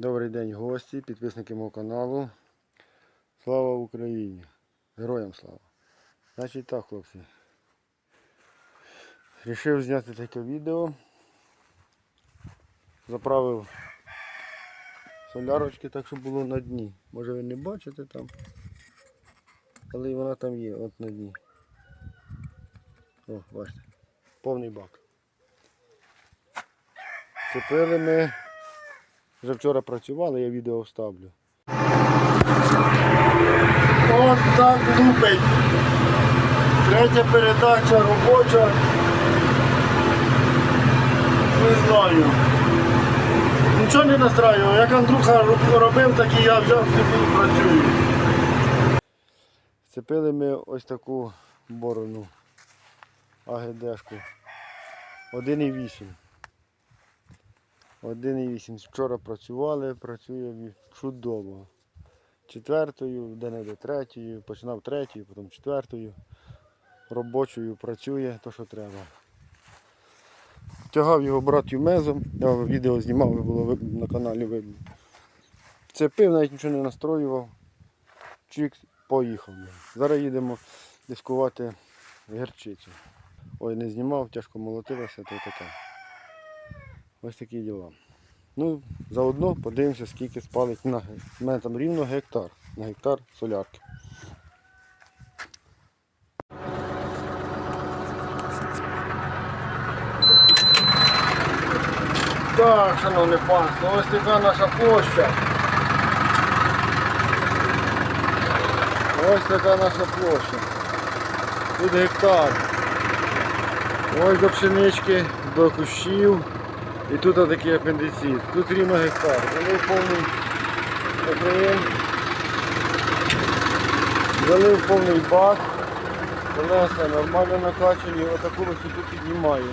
Добрий день гості, підписники мого каналу. Слава Україні! Героям слава! Значить так, хлопці. Рішив зняти таке відео. Заправив солярочки так, щоб було на дні. Може ви не бачите там. Але і вона там є, от на дні. О, бачите. Повний бак. Цепили ми. Вже вчора працювали, я відео вставлю. От так лупить. Третя передача робоча. Не знаю. Нічого не настраював. Як Андрюха роб- робив, так і я взяв і працюю. Вцепили ми ось таку борону АГДшку. 1,8. 1,8. Вчора працювали, працює чудово. Четвертою, де не до третьою, починав третьою, потім четвертою. Робочою працює то, що треба. Тягав його брат Юмезом, я відео знімав, було на каналі видно. Цепив, навіть нічого не настроював. Чик, поїхав. Зараз їдемо дискувати гірчицю. Ой, не знімав, тяжко молотилося, то таке. Ось такі діла. Ну, заодно подивимося, скільки спалить на У мене там рівно гектар. На гектар солярки. Так, шановне панство, ось така наша площа. Ось така наша площа. Тут гектар. Ось до пшенички, до кущів. І тут такий апендицит. Тут рівно гектар. Залив повний окрем. Залив повний бак. Колеса нормально накачані, отаку висоту піднімає.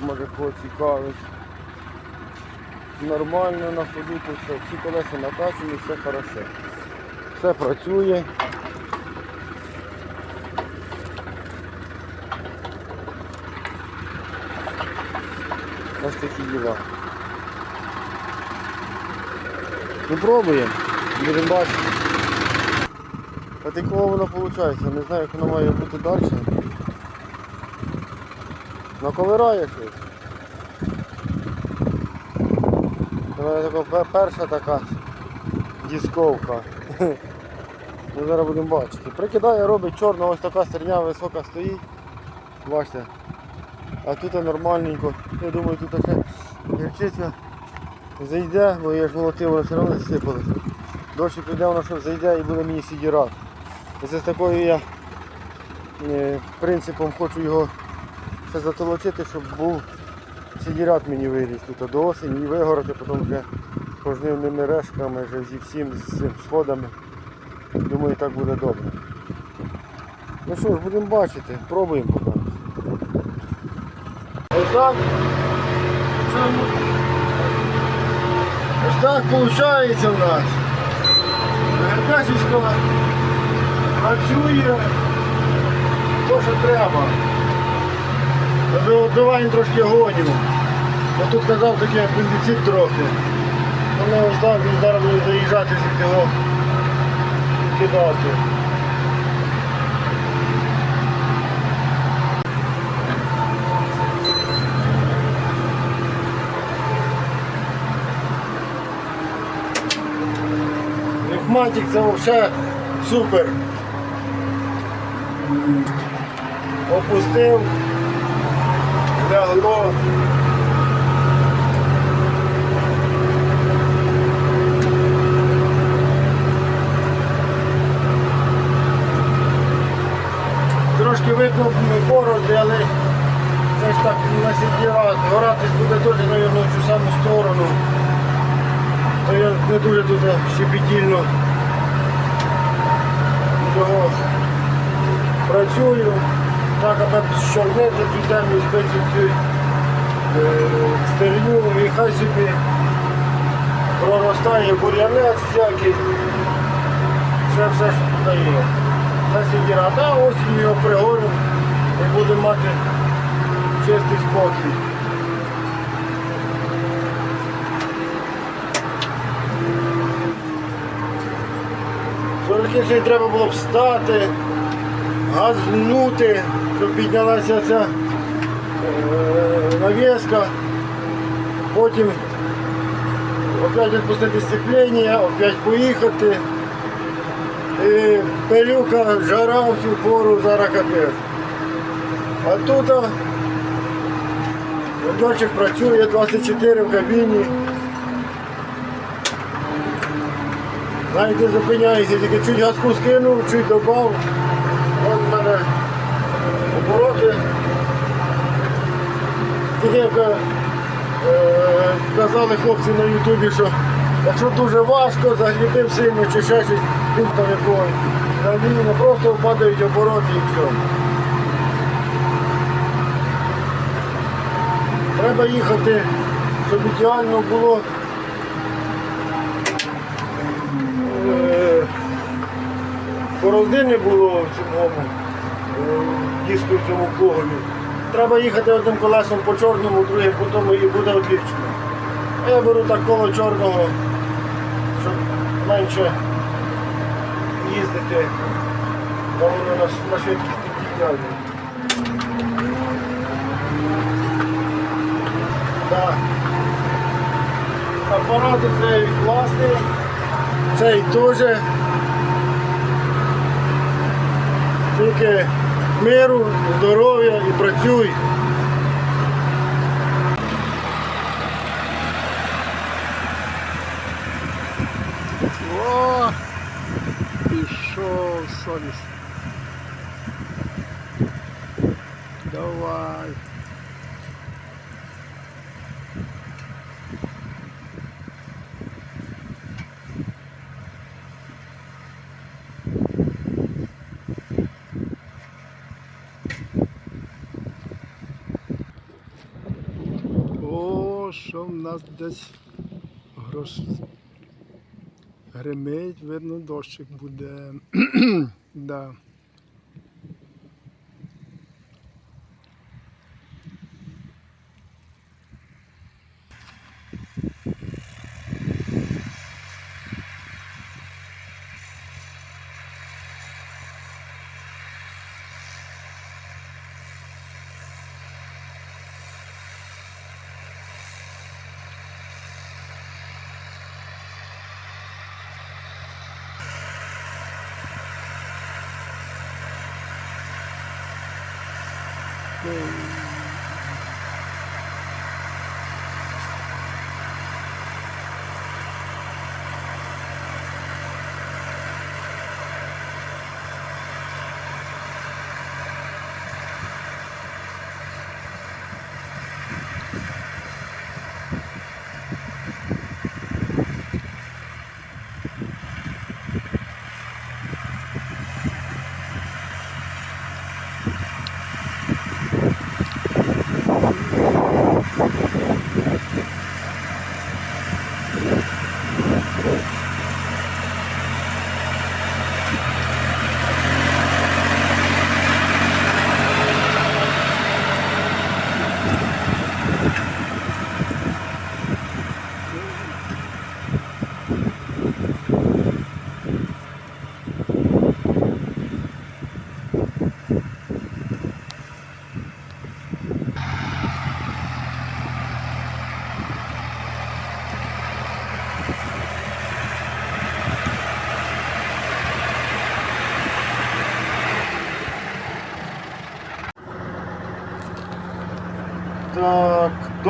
Може кого цікавить. Нормально на ходу все. Всі колеса накачані, все хорошо. Все працює. Ось такі діла. Ну будемо бачити. А такого воно виходить, не знаю як воно має бути далі. Наковирає щось. У мене така перша така дисковка. Ну, зараз будемо бачити. Прикидає, робить чорна, ось така стерня висока стоїть. Бачите. А тут нормальненько. Я думаю, тут ще гірчиця зайде, бо я ж молотив, воно все одно сипалося. Дощі піде, воно що зайде і буде мені сідірати. Оце з такою я е, принципом хочу його ще затолочити, щоб був сідірат мені виріс тут до осені і вигорати, потім вже пожнивними решками, вже зі всім з цим сходами. Думаю, так буде добре. Ну що ж, будемо бачити, пробуємо поки. Ось так. Ось так виходить у нас. Геркашечка працює то, що треба. Вибиваємо трошки гонів. Бо тут казав такий апендицит трохи. Але ось так він зараз буде заїжджати з його кидати. Рифматик це взагалі супер. Опустив, лягло. Трошки видно борозди, але це ж так на сіді. Горатись буде теж, мабуть, в цю саму сторону. Я не дуже тут щепетільно його працюю. Так, аби щорнити цю землю збити цю е, стерню і хай собі проростає бур'янець всякий. Це все що дає. Хай собі рада, осінь його пригоримо і будемо мати чистий спокій. Сьогодні треба було встати, газнути, щоб піднялася ця е, навіска. Потім опять відпустити сцеплення, опять поїхати. І пилюка, жара всю пору зараз капець. А тут льотчик працює 24 в кабіні. Навіть не зупиняється, тільки чуть газку скинув, чуть добав. От в мене обороти. Тільки як е, казали хлопці на Ютубі, що якщо дуже важко, загліпив сильно чи ще щось, він там мені не просто впадають обороти і все. Треба їхати, щоб ідеально було. Борозди не було в цьому е, диску в цьому кругові. Треба їхати одним колесом по чорному, другим по тому і буде отлично. А я беру так коло чорного, щоб менше їздити, бо воно на, на швидкість підтягне. Так. Апарат цей класний, цей теж. Тільки миру, здоров'я і працюй. О, пішов совість. Давай. Що в нас десь грош Гримить, видно, дощик буде. да. Так,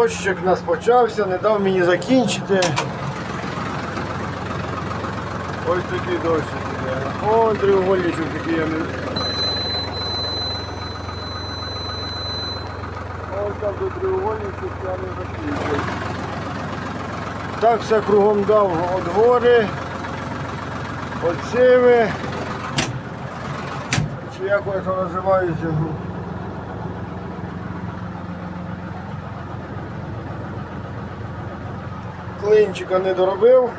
дощик у нас почався, не дав мені закінчити. Ось такий дощик іде. О, треугольничок такий я не. Ось там до треугольничок я не закінчив. Так все кругом дав от гори. Чи як воно називається? Клинчика не доробив.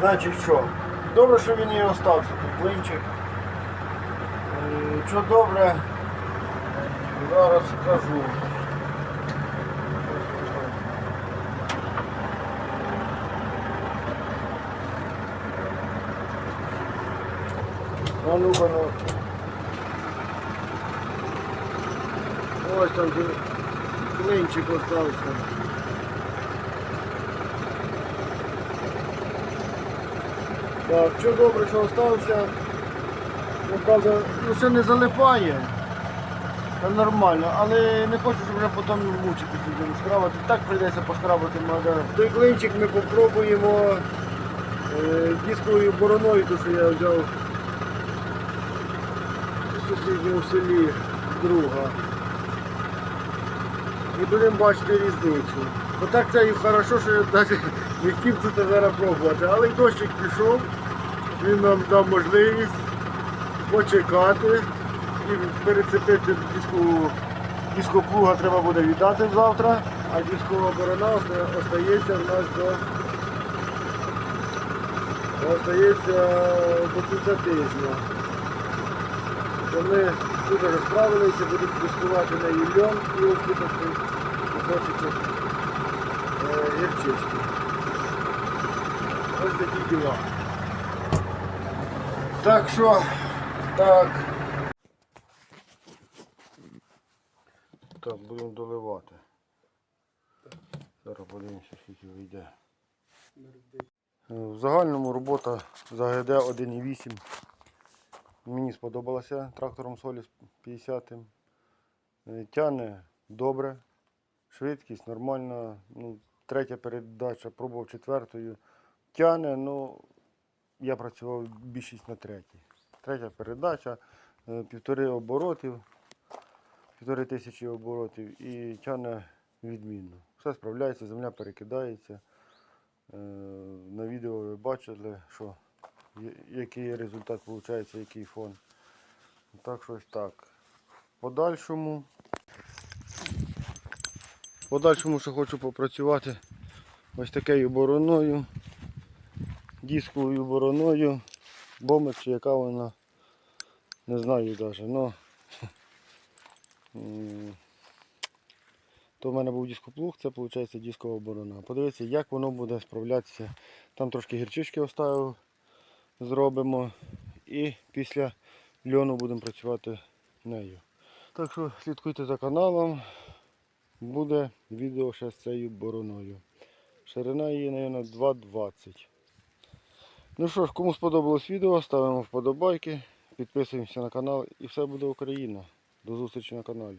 Значить що? Добре, що він і остався, той клинчик. Е, Що добре, зараз скажу. А ну-ка, ну. Ось там клинчик остався. Так, що добре, що остався. Ну, правда, ну не залипає. Це нормально, але не хочу, щоб вже потім мучитися будемо скрабати. Так прийдеться поскрабати треба. Той клинчик ми попробуємо е, дисковою бороною, ту, що я взяв сусідньому селі друга. І будемо бачити різницю. Отак це і хорошо, що навіть хотів тут зараз пробувати. Але дощик пішов, він нам дав можливість почекати і перецепити диску, дископлуга треба буде віддати завтра, а дискова борона остається в нас до остається до кінця тижня. То ми тут вже справилися, будемо дискувати на льон і кусочок е, гірчички. Ось. Так що, так. Так, будемо доливати. Зараз подивимося, скільки вийде. В загальному робота за ГД 1.8. Мені сподобалося трактором Соліс 50. Е, Тяне добре, швидкість нормальна. Ну, третя передача, пробував четвертою. Тяне, ну я працював більшість на третій. Третя передача, е, півтори оборотів, півтори тисячі оборотів і тяне відмінно. Все справляється, земля перекидається. Е, На відео ви бачили, що який результат виходить, який фон. Так що ось так. Подальшому. Подальшому ще хочу попрацювати ось такою бороною, дисковою бороною, бомер чи яка вона, не знаю навіть. Но, то в мене був дископлуг, це виходить дискова борона. Подивіться, як воно буде справлятися. Там трошки гірчички оставив, зробимо. І після льону будемо працювати нею. Так що слідкуйте за каналом. Буде відео ще з цією бороною. Ширина її, мабуть, 2,20. Ну що ж, кому сподобалось відео, ставимо вподобайки, підписуємося на канал і все буде Україна. До зустрічі на каналі.